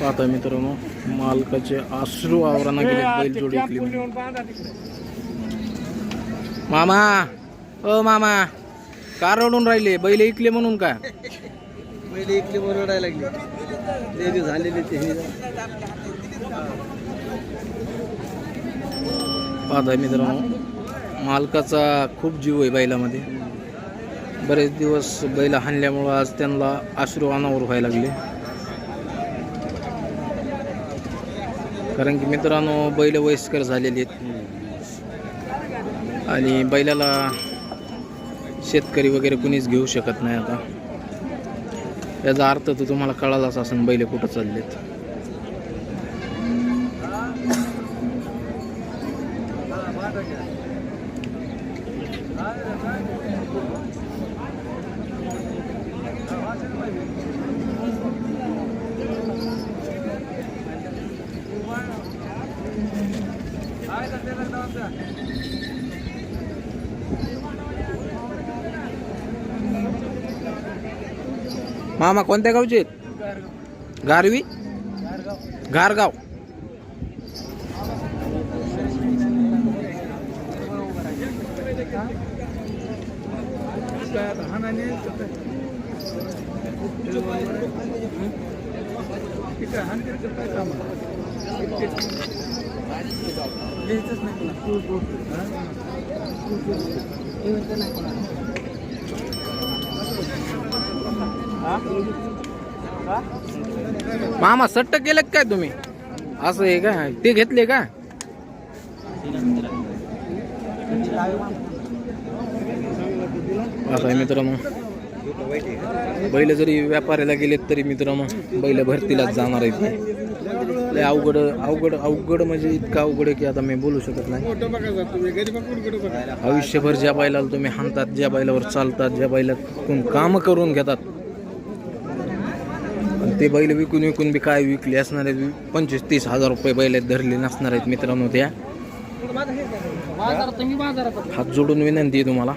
पाहता मित्रांनो मालकाचे अश्रू आवरांना गेले बैल जोडी विकली म्हणून. मामा ओ मामा का रडून राहिले बैल ऐकले म्हणून का? पहिले इकडे ओरडायला लागली. लेडी झालेली ते. पाहता मित्रांनो मालकाचा खूप जीव आहे बैलामध्ये. बरेच दिवस बैल हाणल्यामुळं आज त्यांना अश्रू अनावर व्हायला लागले. कारण की मित्रांनो बैल वयस्कर झालेले आहेत. आणि बैलाला शेतकरी वगैरे कुणीच घेऊ शकत नाही आता. याचा अर्थ तर तुम्हाला कळालाच असेल बैल कुठं चाललेत. मामा कोणत्या गावचे आहेत? गारवी? गारगाव. मामा सट्ट केलं काय तुम्ही? असं आहे का? ते घेतले का? असं आहे मित्र मग बैल जरी व्यापाऱ्याला गेलेत तरी मित्र मग बैल भरतीलाच जाणार आहेत. लय अवघड अवघड अवघड म्हणजे इतकं अवघड आहे की आता मी बोलू शकत नाही. आयुष्यभर ज्या बैलाला तुम्ही हाणतात ज्या बैलावर चालतात ज्या बैलातून काम करून घेतात ते बैल विकून विकून बी काय विकले असणार आहेत? पंचवीस तीस हजार रुपये बैल धरले नसणार आहेत मित्रांनो त्या. हात जोडून विनंती आहे तुम्हाला.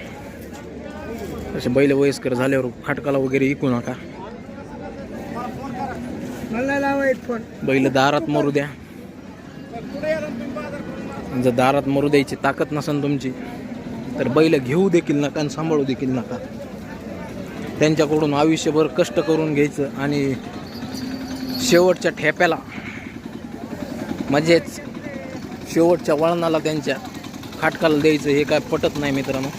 असे बैल वयस्कर झाल्यावर फाटकाला वगैरे विकू नका. मला लावायचं फोन बैल दारात मरू द्या. जर दारात मरू द्यायची ताकद नसेल तुमची तर बैल घेऊ देखील नका आणि सांभाळू देखील नका. त्यांच्याकडून आयुष्यभर कष्ट करून घ्यायचं आणि शेवटच्या ठेप्याला म्हणजेच शेवटच्या वळणाला त्यांच्या खाटकाला द्यायचं हे काय पटत नाही मित्रांनो.